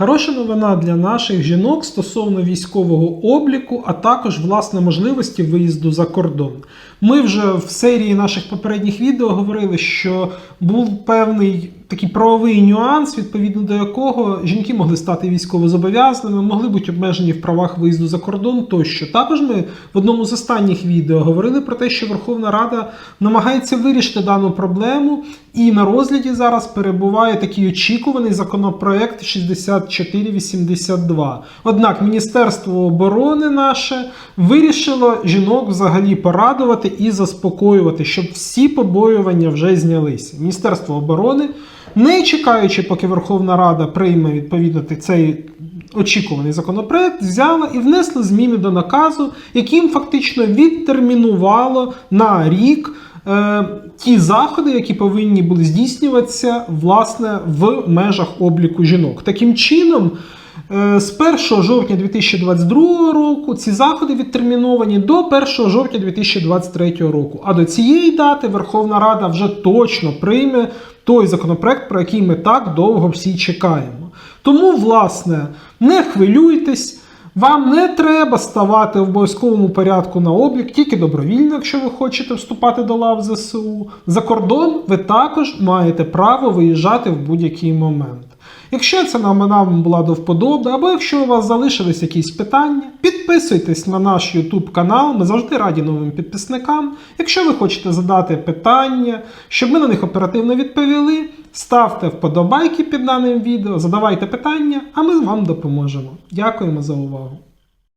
Хороша новина для наших жінок стосовно військового обліку, а також власне можливості виїзду за кордон. Ми вже в серії наших попередніх відео говорили, що був певний такий правовий нюанс, відповідно до якого жінки могли стати військовозобов'язаними, могли бути обмежені в правах виїзду за кордон тощо. Також ми в одному з останніх відео говорили про те, що Верховна Рада намагається вирішити дану проблему, і на розгляді зараз перебуває такий очікуваний законопроект 6482. Однак Міністерство оборони наше вирішило жінок взагалі порадувати і заспокоювати, щоб всі побоювання вже знялися. Міністерство оборони, не чекаючи, поки Верховна Рада прийме відповідно цей очікуваний законопроект, взяла і внесла зміни до наказу, яким фактично відтермінувало на рік. е, Ті заходи, які повинні були здійснюватися власне в межах обліку жінок. Таким чином, з 1 жовтня 2022 року ці заходи відтерміновані до 1 жовтня 2023 року. А до цієї дати Верховна Рада вже точно прийме той законопроект, про який ми так довго всі чекаємо. Тому, власне, не хвилюйтесь. Вам не треба ставати в обов'язковому порядку на облік, тільки добровільно, якщо ви хочете вступати до лав ЗСУ. За кордон ви також маєте право виїжджати в будь-який момент. Якщо ця новина вам була до вподоби, або якщо у вас залишились якісь питання, підписуйтесь на наш YouTube канал. Ми завжди раді новим підписникам. Якщо ви хочете задати питання, щоб ми на них оперативно відповіли, ставте вподобайки під даним відео, задавайте питання, а ми вам допоможемо. Дякуємо за увагу.